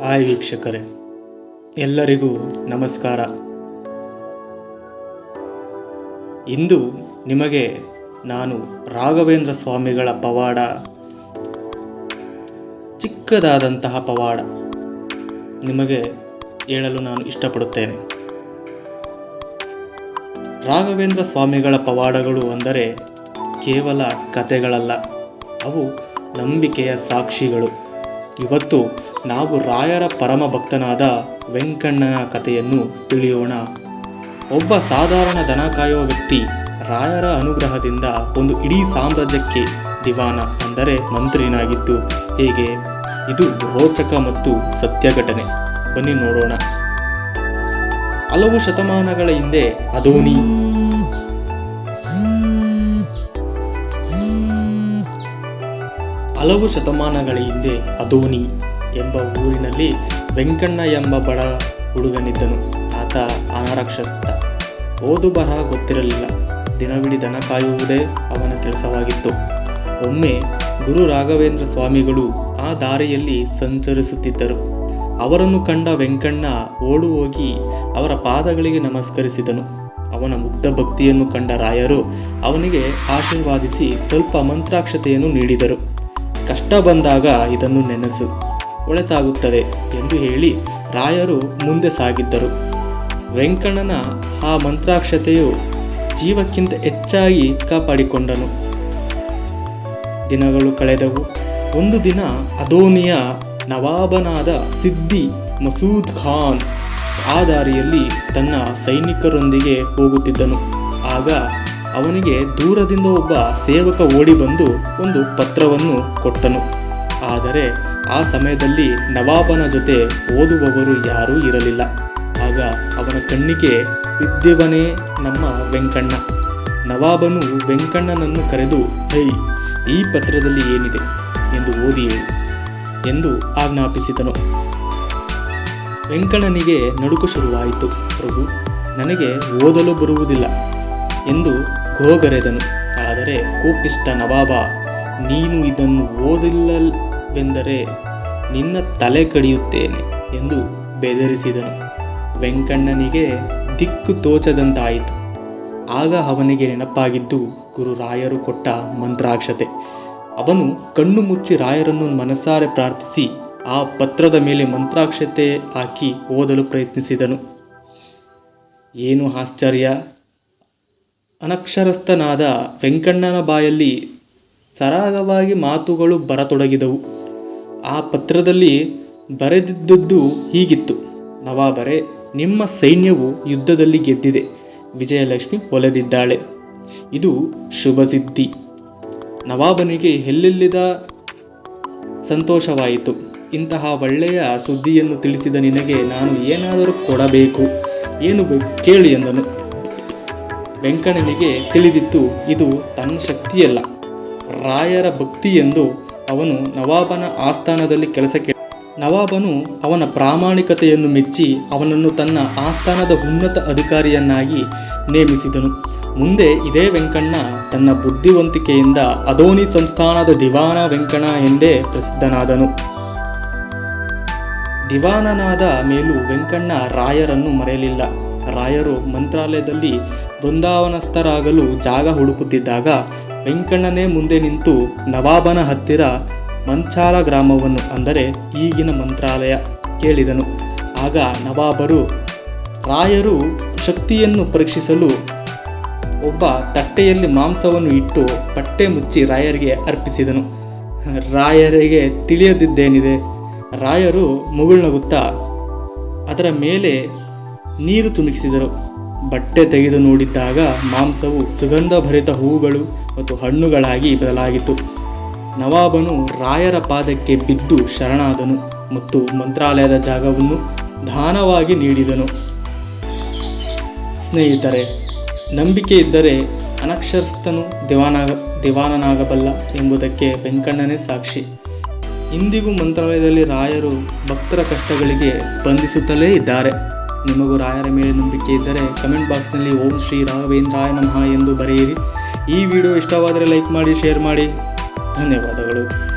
Hi ವೀಕ್ಷಕರೇ, ಎಲ್ಲರಿಗೂ ನಮಸ್ಕಾರ. ಇಂದು ನಿಮಗೆ ನಾನು ರಾಘವೇಂದ್ರ ಸ್ವಾಮಿಗಳ ಪವಾಡ, ಚಿಕ್ಕದಾದಂತಹ ಪವಾಡ ನಿಮಗೆ ಹೇಳಲು ನಾನು ಇಷ್ಟಪಡುತ್ತೇನೆ. ರಾಘವೇಂದ್ರ ಸ್ವಾಮಿಗಳ ಪವಾಡಗಳು ಅಂದರೆ ಕೇವಲ ಕಥೆಗಳಲ್ಲ, ಅವು ನಂಬಿಕೆಯ ಸಾಕ್ಷಿಗಳು. ಇವತ್ತು ನಾವು ರಾಯರ ಪರಮ ಭಕ್ತನಾದ ವೆಂಕಣ್ಣನ ಕಥೆಯನ್ನು ತಿಳಿಯೋಣ. ಒಬ್ಬ ಸಾಧಾರಣ ದನ ವ್ಯಕ್ತಿ ರಾಯರ ಅನುಗ್ರಹದಿಂದ ಒಂದು ಇಡೀ ಸಾಮ್ರಾಜ್ಯಕ್ಕೆ ದಿವಾನ ಅಂದರೆ ಮಂತ್ರಿನಾಗಿದ್ದು ಹೇಗೆ? ಇದು ರೋಚಕ ಮತ್ತು ಸತ್ಯ ಘಟನೆ. ಬನ್ನಿ ನೋಡೋಣ. ಹಲವು ಶತಮಾನಗಳ ಹಿಂದೆ ಅದೋನಿ ಹಲವು ಶತಮಾನಗಳ ಹಿಂದೆ ಅದೋನಿ ಎಂಬ ಊರಿನಲ್ಲಿ ವೆಂಕಣ್ಣ ಎಂಬ ಬಡ ಹುಡುಗನಿದ್ದನು. ಆತ ಅನರಕ್ಷಸ್ಥ ಓದು ಬರಹ ಗೊತ್ತಿರಲಿಲ್ಲ. ದಿನವಿಡೀ ದನ ಕಾಯುವುದೇ ಅವನ ಕೆಲಸವಾಗಿತ್ತು. ಒಮ್ಮೆ ಗುರು ರಾಘವೇಂದ್ರ ಸ್ವಾಮಿಗಳು ಆ ದಾರಿಯಲ್ಲಿ ಸಂಚರಿಸುತ್ತಿದ್ದರು. ಅವರನ್ನು ಕಂಡ ವೆಂಕಣ್ಣ ಓಡು ಹೋಗಿ ಅವರ ಪಾದಗಳಿಗೆ ನಮಸ್ಕರಿಸಿದನು. ಅವನ ಮುಗ್ಧ ಭಕ್ತಿಯನ್ನು ಕಂಡ ರಾಯರು ಅವನಿಗೆ ಆಶೀರ್ವಾದಿಸಿ ಸ್ವಲ್ಪ ಮಂತ್ರಾಕ್ಷತೆಯನ್ನು ನೀಡಿದರು. ಕಷ್ಟ ಬಂದಾಗ ಇದನ್ನು ನೆನೆಸು, ಒಳತಾಗುತ್ತದೆ ಎಂದು ಹೇಳಿ ರಾಯರು ಮುಂದೆ ಸಾಗಿದ್ದರು. ವೆಂಕಣ್ಣನ ಆ ಮಂತ್ರಾಕ್ಷತೆಯು ಜೀವಕ್ಕಿಂತ ಹೆಚ್ಚಾಗಿ ಕಾಪಾಡಿಕೊಂಡನು. ದಿನಗಳು ಕಳೆದವು. ಒಂದು ದಿನ ಅದೋನಿಯ ನವಾಬನಾದ ಸಿದ್ದಿ ಮಸೂದ್ ಖಾನ್ ಆ ದಾರಿಯಲ್ಲಿ ತನ್ನ ಸೈನಿಕರೊಂದಿಗೆ ಹೋಗುತ್ತಿದ್ದನು. ಆಗ ಅವನಿಗೆ ದೂರದಿಂದ ಒಬ್ಬ ಸೇವಕ ಓಡಿ ಬಂದು ಒಂದು ಪತ್ರವನ್ನು ಕೊಟ್ಟನು. ಆದರೆ ಆ ಸಮಯದಲ್ಲಿ ನವಾಬನ ಜೊತೆ ಓದುವವರು ಯಾರೂ ಇರಲಿಲ್ಲ. ಆಗ ಅವನ ಕಣ್ಣಿಗೆ ವಿದ್ಯವನೇ ನಮ್ಮ ವೆಂಕಣ್ಣ. ನವಾಬನು ವೆಂಕಣ್ಣನನ್ನು ಕರೆದು, ಹೈ, ಈ ಪತ್ರದಲ್ಲಿ ಏನಿದೆ? ಎಂದು ಓದಿ ಎಂದು ಆಜ್ಞಾಪಿಸಿದನು. ವೆಂಕಣ್ಣನಿಗೆ ನಡುಕು ಶುರುವಾಯಿತು. ಪ್ರಭು, ನನಗೆ ಓದಲು ಬರುವುದಿಲ್ಲ ಎಂದು ಗೋಗರೆದನು. ಆದರೆ ಕೋಪಿಷ್ಟ ನವಾಬ, ನೀನು ಇದನ್ನು ಓದಿಲ್ಲವೆಂದರೆ ನಿನ್ನ ತಲೆ ಕಡಿಯುತ್ತೇನೆ ಎಂದು ಬೆದರಿಸಿದನು. ವೆಂಕಣ್ಣನಿಗೆ ದಿಕ್ಕು ತೋಚದಂತಾಯಿತು. ಆಗ ಅವನಿಗೆ ನೆನಪಾಗಿದ್ದು ಗುರು ರಾಯರು ಕೊಟ್ಟ ಮಂತ್ರಾಕ್ಷತೆ. ಅವನು ಕಣ್ಣು ಮುಚ್ಚಿ ರಾಯರನ್ನು ಮನಸಾರೆ ಪ್ರಾರ್ಥಿಸಿ ಆ ಪತ್ರದ ಮೇಲೆ ಮಂತ್ರಾಕ್ಷತೆ ಹಾಕಿ ಓದಲು ಪ್ರಯತ್ನಿಸಿದನು. ಏನು ಆಶ್ಚರ್ಯ! ಅನಕ್ಷರಸ್ಥನಾದ ವೆಂಕಣ್ಣನ ಬಾಯಲ್ಲಿ ಸರಾಗವಾಗಿ ಮಾತುಗಳು ಬರತೊಡಗಿದವು. ಆ ಪತ್ರದಲ್ಲಿ ಬರೆದಿದ್ದದ್ದು ಹೀಗಿತ್ತು. ನವಾಬರೇ, ನಿಮ್ಮ ಸೈನ್ಯವು ಯುದ್ಧದಲ್ಲಿ ಗೆದ್ದಿದೆ. ವಿಜಯಲಕ್ಷ್ಮಿ ಒಲೆದಿದ್ದಾಳೆ. ಇದು ಶುಭ ಸಿದ್ಧಿ. ನವಾಬನಿಗೆ ಎಲ್ಲೆಲ್ಲಿದ ಸಂತೋಷವಾಯಿತು. ಇಂತಹ ಒಳ್ಳೆಯ ಸುದ್ದಿಯನ್ನು ತಿಳಿಸಿದ ನಿನಗೆ ನಾನು ಏನಾದರೂ ಕೊಡಬೇಕು? ಏನು ಕೇಳಿ ಎಂದನು. ವೆಂಕಣ್ಣನಿಗೆ ತಿಳಿದಿತ್ತು, ಇದು ತನ್ನ ಶಕ್ತಿಯಲ್ಲ. ರಾಯರ ಭಕ್ತಿ ಎಂದು ಅವನು ನವಾಬನ ಆಸ್ಥಾನದಲ್ಲಿ ಕೆಲಸಕ್ಕೆ ನವಾಬನು ಅವನ ಪ್ರಾಮಾಣಿಕತೆಯನ್ನು ಮೆಚ್ಚಿ ಅವನನ್ನು ತನ್ನ ಆಸ್ಥಾನದ ಉನ್ನತ ಅಧಿಕಾರಿಯನ್ನಾಗಿ ನೇಮಿಸಿದನು. ಮುಂದೆ ಇದೇ ವೆಂಕಣ್ಣ ತನ್ನ ಬುದ್ಧಿವಂತಿಕೆಯಿಂದ ಅದೋನಿ ಸಂಸ್ಥಾನದ ದಿವಾನ ವೆಂಕಣ್ಣ ಎಂದೇ ಪ್ರಸಿದ್ಧನಾದನು. ದಿವಾನನಾದ ಮೇಲೂ ವೆಂಕಣ್ಣ ರಾಯರನ್ನು ಮರೆಯಲಿಲ್ಲ. ರಾಯರು ಮಂತ್ರಾಲಯದಲ್ಲಿ ಬೃಂದಾವನಸ್ಥರಾಗಲು ಜಾಗ ಹುಡುಕುತ್ತಿದ್ದಾಗ ವೆಂಕಣ್ಣನೇ ಮುಂದೆ ನಿಂತು ನವಾಬನ ಹತ್ತಿರ ಮಂಚಾಲ ಗ್ರಾಮವನ್ನು ಅಂದರೆ ಈಗಿನ ಮಂತ್ರಾಲಯ ಕೇಳಿದನು. ಆಗ ನವಾಬರು, ರಾಯರು ಶಕ್ತಿಯನ್ನು ಪರೀಕ್ಷಿಸಲು ಒಬ್ಬ ತಟ್ಟೆಯಲ್ಲಿ ಮಾಂಸವನ್ನು ಇಟ್ಟು ಪಟ್ಟೆ ಮುಚ್ಚಿ ರಾಯರಿಗೆ ಅರ್ಪಿಸಿದನು. ರಾಯರಿಗೆ ತಿಳಿಯದಿದ್ದೇನಿದೆ? ರಾಯರು ಮುಗುಳ್ನಗುತ್ತಾ, ಅದರ ಮೇಲೆ ನೀರು ತುಣುಕಿಸಿದರು ಬಟ್ಟೆ ತೆಗೆದು ನೋಡಿದ್ದಾಗ ಮಾಂಸವು ಸುಗಂಧಭರಿತ ಹೂಗಳು ಮತ್ತು ಹಣ್ಣುಗಳಾಗಿ ಬದಲಾಗಿತ್ತು. ನವಾಬನು ರಾಯರ ಪಾದಕ್ಕೆ ಬಿದ್ದು ಶರಣಾದನು ಮತ್ತು ಮಂತ್ರಾಲಯದ ಜಾಗವನ್ನು ದಾನವಾಗಿ ನೀಡಿದನು. ಸ್ನೇಹಿತರೆ, ನಂಬಿಕೆ ಇದ್ದರೆ ಅನಕ್ಷರಸ್ಥನು ದಿವಾನಾಗ, ದಿವಾನನಾಗಬಲ್ಲ ಎಂಬುದಕ್ಕೆ ವೆಂಕಣ್ಣನೇ ಸಾಕ್ಷಿ. ಇಂದಿಗೂ ಮಂತ್ರಾಲಯದಲ್ಲಿ ರಾಯರು ಭಕ್ತರ ಕಷ್ಟಗಳಿಗೆ ಸ್ಪಂದಿಸುತ್ತಲೇ ಇದ್ದಾರೆ. ನಿಮಗೂ ರಾಯರ ಮೇಲೆ ನಂಬಿಕೆ ಇದ್ದರೆ ಕಮೆಂಟ್ ಬಾಕ್ಸ್ನಲ್ಲಿ ಓಂ ಶ್ರೀ ರಾಘವೇಂದ್ರಾಯ ನಮಃ ಎಂದು ಬರೆಯಿರಿ. ಈ ವಿಡಿಯೋ ಇಷ್ಟವಾದರೆ ಲೈಕ್ ಮಾಡಿ, ಶೇರ್ ಮಾಡಿ. ಧನ್ಯವಾದಗಳು.